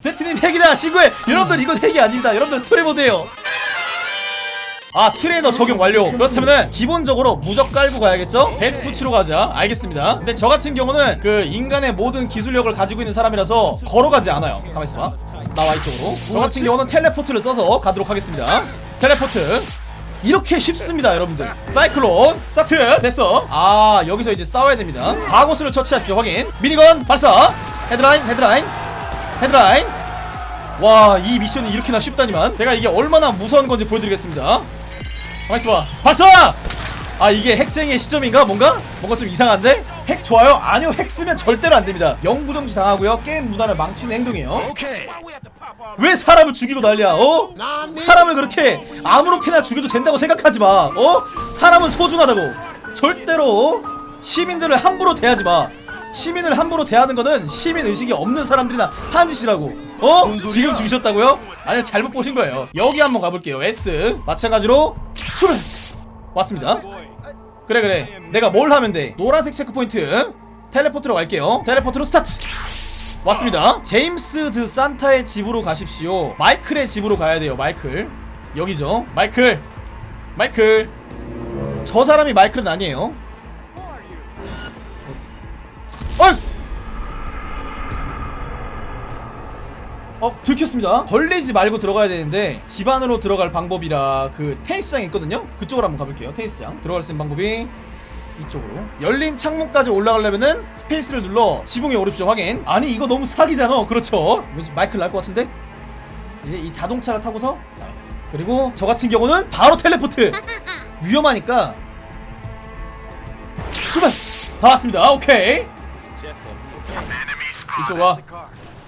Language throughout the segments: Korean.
세트님 핵이다 신고해. 여러분들 이건 핵이 아닙니다. 여러분들 스토리모드예요. 아 트레이너 적용 완료. 그렇다면은 기본적으로 무적 깔고 가야겠죠? 베스푸치로 가자. 알겠습니다. 근데 저 같은 경우는 그 인간의 모든 기술력을 가지고 있는 사람이라서 걸어가지 않아요. 가만있어봐. 나와 이쪽으로. 저 같은 경우는 텔레포트를 써서 가도록 하겠습니다. 텔레포트. 이렇게 쉽습니다 여러분들. 사이클론. 스타트. 됐어. 아 여기서 이제 싸워야 됩니다. 과거수를 처치하십시오. 확인. 미니건 발사. 헤드라인 헤드라인 헤드라인 와 이 미션이 이렇게나 쉽다니만 제가 이게 얼마나 무서운 건지 보여드리겠습니다 가만있어봐 발사! 아 이게 핵쟁이의 시점인가 뭔가? 뭔가 좀 이상한데? 핵 좋아요? 아니요 핵 쓰면 절대로 안됩니다 영구정지 당하고요 게임 문화를 망치는 행동이에요 왜 사람을 죽이고 난리야 어? 사람을 그렇게 아무렇게나 죽여도 된다고 생각하지 마 어? 사람은 소중하다고 절대로 시민들을 함부로 대하지 마 시민을 함부로 대하는 거는 시민 의식이 없는 사람들이나 하는 짓이라고. 어? 지금 죽이셨다고요? 아니요 잘못 보신 거예요. 여기 한번 가볼게요. S. 마찬가지로 출발! 왔습니다. 그래 그래. 내가 뭘 하면 돼? 노란색 체크포인트. 텔레포트로 갈게요. 텔레포트로 스타트! 왔습니다. 제임스 드 산타의 집으로 가십시오. 마이클의 집으로 가야 돼요 마이클. 여기죠. 마이클! 마이클! 저 사람이 마이클은 아니에요 어이! 어 들켰습니다. 걸리지 말고 들어가야 되는데 집 안으로 들어갈 방법이라 그 테니스장 있거든요? 그쪽으로 한번 가볼게요. 테니스장. 들어갈 수 있는 방법이 이쪽으로. 열린 창문까지 올라가려면은 스페이스를 눌러 지붕에 오릅시오 확인. 아니 이거 너무 사기잖아. 그렇죠? 왠지 마이클 날 것 같은데? 이제 이 자동차를 타고서. 그리고 저 같은 경우는 바로 텔레포트. 위험하니까 출발! 다 왔습니다. 오케이 이쪽 와.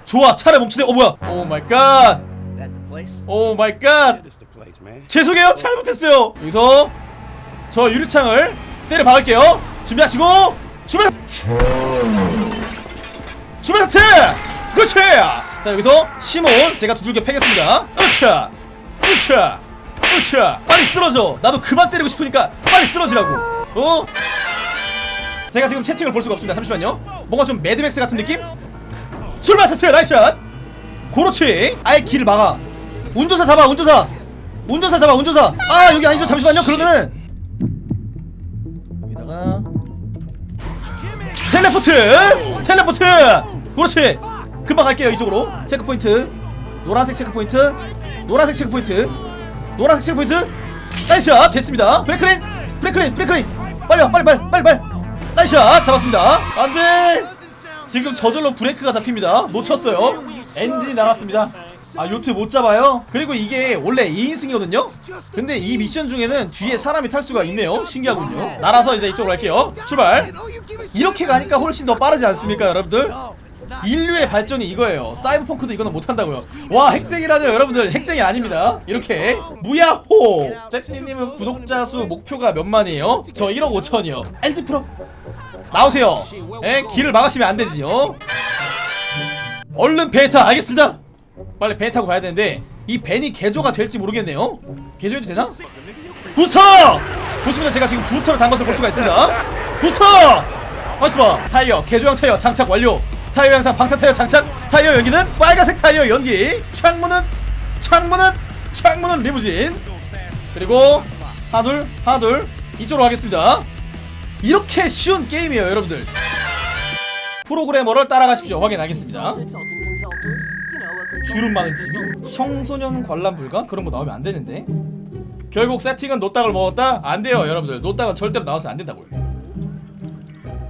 좋아 차를 멈추네. 어 뭐야? 오 마이 갓? 오 마이 갓. 죄송해요 잘못했어요. 여기서 저 유리창을 때려 박을게요. 준비하시고 출발! 출발 하트! 그렇지! 자 여기서 시몬 제가 두들겨 패겠습니다. 으쌰 으쌰 으쌰 빨리 쓰러져! 나도 그만 때리고 싶으니까 빨리 쓰러지라고. 어? 제가 지금 채팅을 볼 수가 없습니다. 잠시만요. 뭔가 좀 매드맥스 같은 느낌? 출발 스트 나이스샷! 그렇지 아예 길을 막아. 운전사 잡아 운전사! 운전사 잡아 운전사! 아 여기 아니죠. 잠시만요. 그러면은 여기다가 텔레포트! 텔레포트! 그렇지 금방 갈게요 이쪽으로. 체크포인트. 노란색 체크포인트. 노란색 체크포인트. 노란색 체크포인트. 나이스샷! 됐습니다. 브레이크린 브레이크린 브레이크린 빨리 와 빨리 빨리 빨리 빨리 나이스샷. 잡았습니다. 안돼. 지금 저절로 브레이크가 잡힙니다. 놓쳤어요. 엔진이 나갔습니다. 아 요트 못 잡아요? 그리고 이게 원래 2인승이거든요? 근데 이 미션 중에는 뒤에 사람이 탈 수가 있네요. 신기하군요. 날아서 이제 이쪽으로 갈게요. 출발. 이렇게 가니까 훨씬 더 빠르지 않습니까 여러분들? 인류의 발전이 이거예요. 사이버펑크도 이거는 못한다고요. 와 핵쟁이라뇨 여러분들. 핵쟁이 아닙니다. 이렇게 무야호 세티님은 구독자 수 목표가 몇만이에요? 저 1억 5천이요. 엔진 풀어. 나오세요. 에 길을 막으시면 안 되지요. 얼른 배에 타 알겠습니다. 빨리 배 타고 가야 되는데 이 벤이 개조가 될지 모르겠네요. 개조해도 되나? 부스터! 보시면 제가 지금 부스터를 단 것을 볼 수가 있습니다. 부스터! 말씀봐 타이어 개조형 타이어 장착 완료 타이어 양상 방탄 타이어 장착. 타이어 연기는 빨간색 타이어 연기. 창문은 창문은 창문은 리무진. 그리고 하나 둘 하나 둘 이쪽으로 가겠습니다. 이렇게 쉬운 게임이에요 여러분들. 프로그래머를 따라가십시오. 확인하겠습니다. 주름 많은 집. 청소년 관람 불가? 그런 거 나오면 안 되는데. 결국 세팅은 노딱을 먹었다? 안 돼요 여러분들. 노딱은 절대로 나와서 안 된다고요.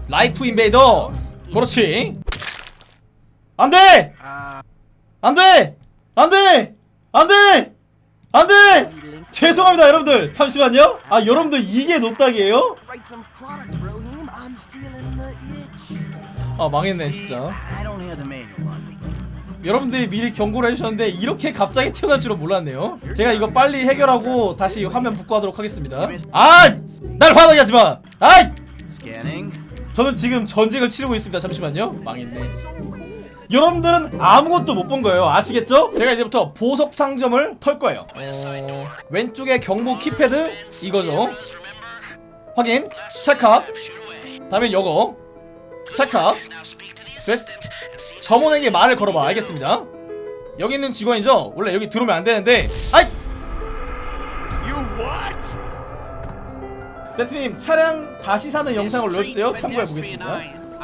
라이프 인베이더. 그렇지 안돼! 안돼! 안돼! 안돼! 안돼! 죄송합니다 여러분들. 잠시만요. 아 여러분들 이게 itch. 아 망했네 진짜. 여러분들이 미리 경고를 해주셨는데 이렇게 갑자기 튀어나올 줄은 몰랐네요. 제가 이거 빨리 해결하고 다시 화면 복구하도록 하겠습니다. 아! 날 화나게 하지마! 아이! 저는 지금 전쟁을 치르고 있습니다. 잠시만요. 망했네 여러분들은 아무것도 못 본 거예요. 아시겠죠? 제가 이제부터 보석 상점을 털 거예요. 어... 왼쪽에 경보 키패드 이거죠. 확인. 찰칵 다음엔 요거. 찰칵 그래서 점원에게 말을 걸어봐. 알겠습니다. 여기 있는 직원이죠? 원래 여기 들어오면 안 되는데. 아이! 대트님 차량 다시 사는 영상을 올려주세요. 참고해 보겠습니다.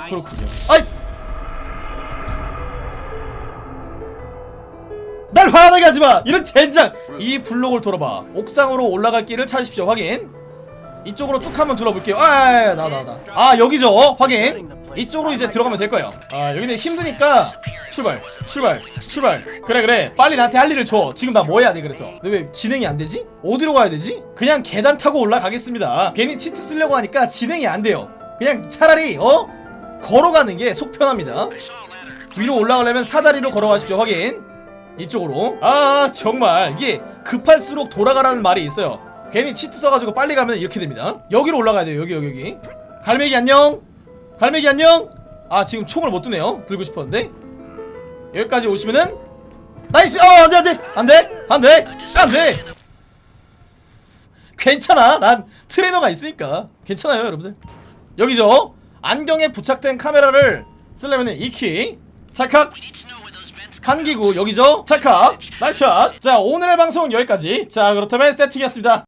그렇군요. 아이 날 화나게 하지마! 이런 젠장! 이 블록을 돌아봐. 옥상으로 올라갈 길을 찾으십시오. 확인. 이쪽으로 쭉 한번 둘러볼게요. 아나나 나 나. 아 여기죠. 확인. 이쪽으로 이제 들어가면 될 거예요. 아 여기는 힘드니까 출발 출발 출발. 그래 그래. 빨리 나한테 할 일을 줘. 지금 나 뭐 해야 돼 그래서. 근데 왜 진행이 안 되지? 어디로 가야 되지? 그냥 계단 타고 올라가겠습니다. 괜히 치트 쓰려고 하니까 진행이 안 돼요. 그냥 차라리 어? 걸어가는 게 속 편합니다. 위로 올라가려면 사다리로 걸어가십시오. 확인 이쪽으로. 아 정말. 이게 급할수록 돌아가라는 말이 있어요. 괜히 치트 써가지고 빨리 가면 이렇게 됩니다. 여기로 올라가야 돼요. 여기 여기 여기. 갈매기 안녕. 갈매기 안녕. 아 지금 총을 못 드네요. 들고 싶었는데. 여기까지 오시면은 나이스! 어 안돼 안돼. 안돼. 안돼. 안돼. 괜찮아. 난 트레이너가 있으니까. 괜찮아요 여러분들. 여기죠. 안경에 부착된 카메라를 쓰려면 이키. 찰칵 감기구 여기죠? 찰칵 나이스샷. 자 오늘의 방송 여기까지. 자 그렇다면 세팅이었습니다